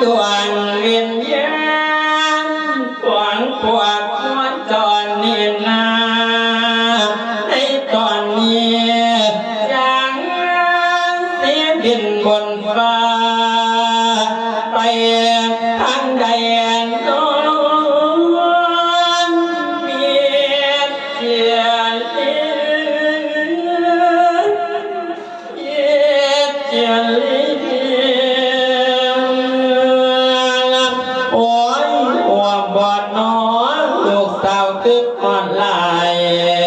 perdoar. লায়ে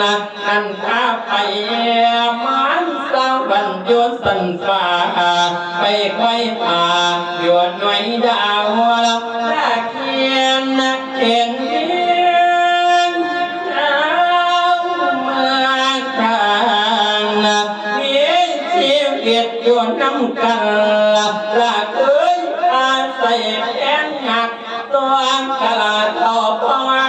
นัดนั้นข้าไปมันสาวันโยนสันฟ้าไปค่อยผ่าโยนหน่อยดาวลับตะเคียนนักเขียนอยู่น้ำกันละเอ้ยอาศัยแขนหักตัวกะลต่อปอ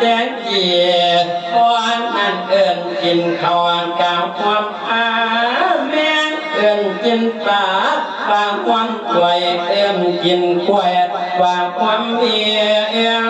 แกงเกี๊ยวก้อนนั่นเอิญกินข้าวกาวความอาแม่เอิญกินปลาปลาความไหวเอิญกินแควบปลาความเอีย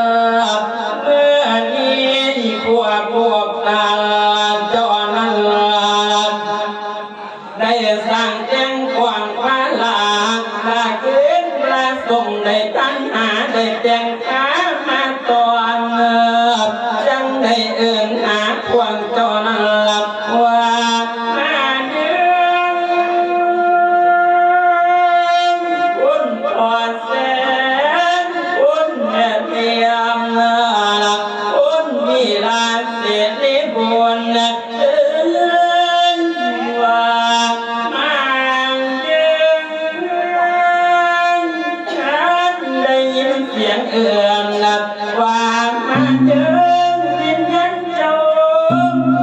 con lớn và mang tiếng hát đây những tiếng ườn và mang tiếng tiếng nhắn châu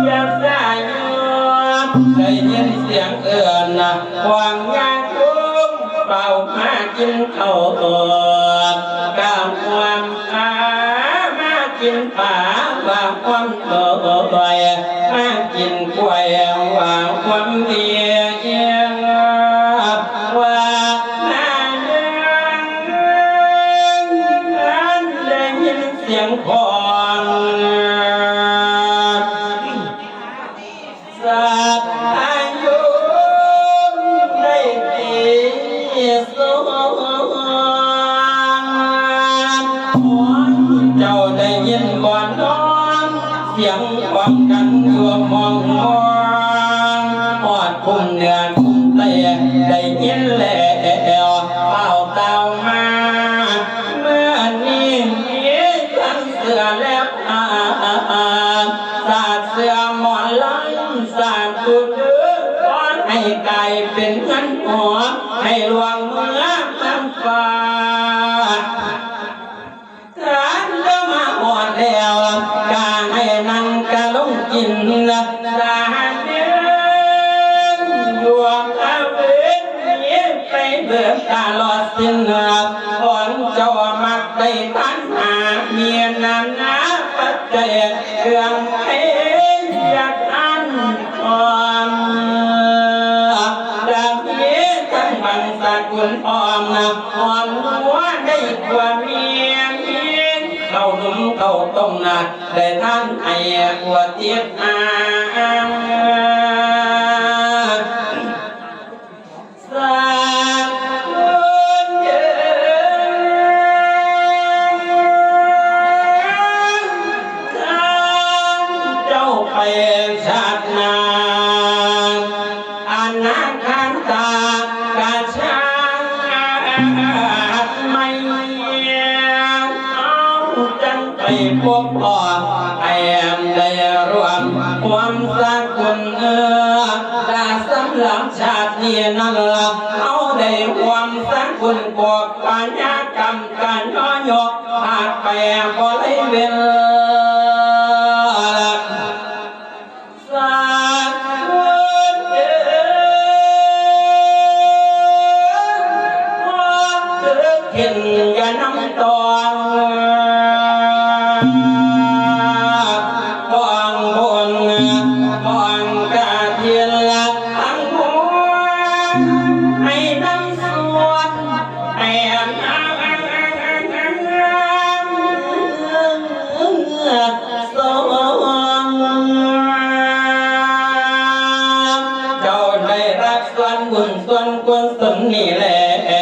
và xa nhom đây những tiếng ườn hoàng nga cuống bào ma chinh thầu tuột cao quang phá ma chinh phá นป่าว่าความตัวมากินกล้วยว่าควา สียงของสัตว์อายุได้ปีสองเพื่องเสียงความกันอยู่มองมองหอดคุ้มเนื้อนเตะได้ยินแล้วเป่าเต่ามา เมื่อนี้มีทั้งเสือและผ้าสาดเสือหมอนลังสาดกุดเดือขอให้ไกลายเป็นเงินหัวให้หลวงเมื สาเดือนยวงอาเวนนี้ไปเบิกตาลอดสิ้นละของเจ้ามักได้ตันหาเมียนานาปัจเจกเครื่องเพอยากอันอ่อนดังนี้ทั้งบังสกุลอ่อนนะอ่อนหัวได้กว่าเมีย นุ่มเขาต้มนะได้ท่านไอ้ปวดเทียบอ้าง ไปพบพ่อไอ้แอมได้รวมความสากคนเออดาสำหรับชาตินี้นั่นละเอาได้ความสากคนกอกปัญญากรรมการย่อนยกอาจไปก็ ล